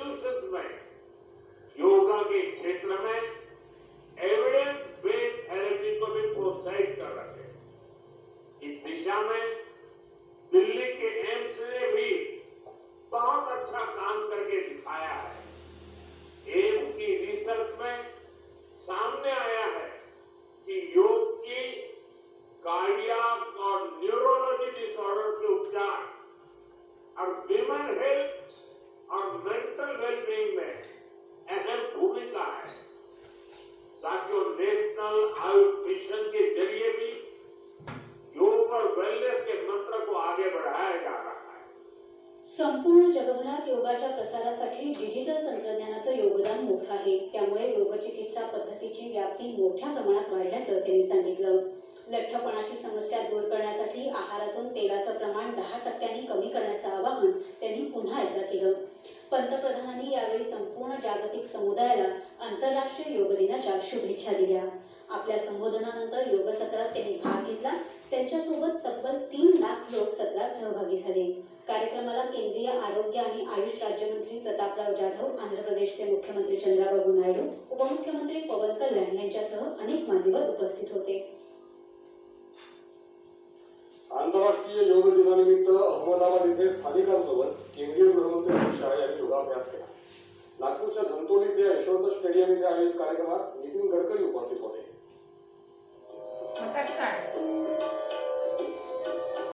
Institutions में योगा के क्षेत्र में एविडेंस बेस्ड थेरेपी को भी प्रोत्साहित कर रहे हैं। इस दिशा में दिल्ली के एम्स ने भी बहुत अच्छा काम करके दिखाया है। एम्स की रिसर्च में सामने आया है कि योग की कार्डियक और न्यूरोलॉजी डिसऑर्डर के उपचार और विमेन हेल्थ और मेंटल वेलबींग में अहम भूमिका है। साथियों नेशनल आयुष मिशन के जरिए भी योग और वेलनेस के मंत्र को आगे बढ़ाया जा रहा है। संपूर्ण जगभरात योगाच्या प्रसारासाठी डिजिटल तंत्रज्ञानाचं योगदान मोठं आहे. त्यामुळे योग चिकित्सा पद्धतीची व्याप्ती मोठ्या प्रमाणात वाढल्याचं त्यांनी सांगितलं. लठ्ठपणाची समस्या दूर करण्यासाठी आहारातून तेलाचं प्रमाण दहा टक्क्यांनी पंतप्रधानांनी यावेळी संपूर्ण जागतिक समुदायाला आंतरराष्ट्रीय योग दिनाच्या शुभेच्छा दिल्या. आपल्या संबोधनानंतर योग सत्रात त्यांनी भाग घेतला. त्यांच्यासोबत तब्बल तीन लाख लोक सत्रात सहभागी झाले. कार्यक्रमाला केंद्रीय आरोग्य आणि आयुष राज्यमंत्री प्रतापराव जाधव आंध्र प्रदेशचे मुख्यमंत्री चंद्राबाबू नायडू उपमुख्यमंत्री पवन कल्याण यांच्यासह अनेक मान्यवर उपस्थित होते. आंतरराष्ट्रीय योग दिनानिमित्त अहमदाबाद येथे स्थानिकांसोबत अभ्यास केला नागपूरच्या धंतोलीतल्या यशवंत स्टेडियम इथे आयोजित कार्यक्रमात नितीन गडकरी उपस्थित होते.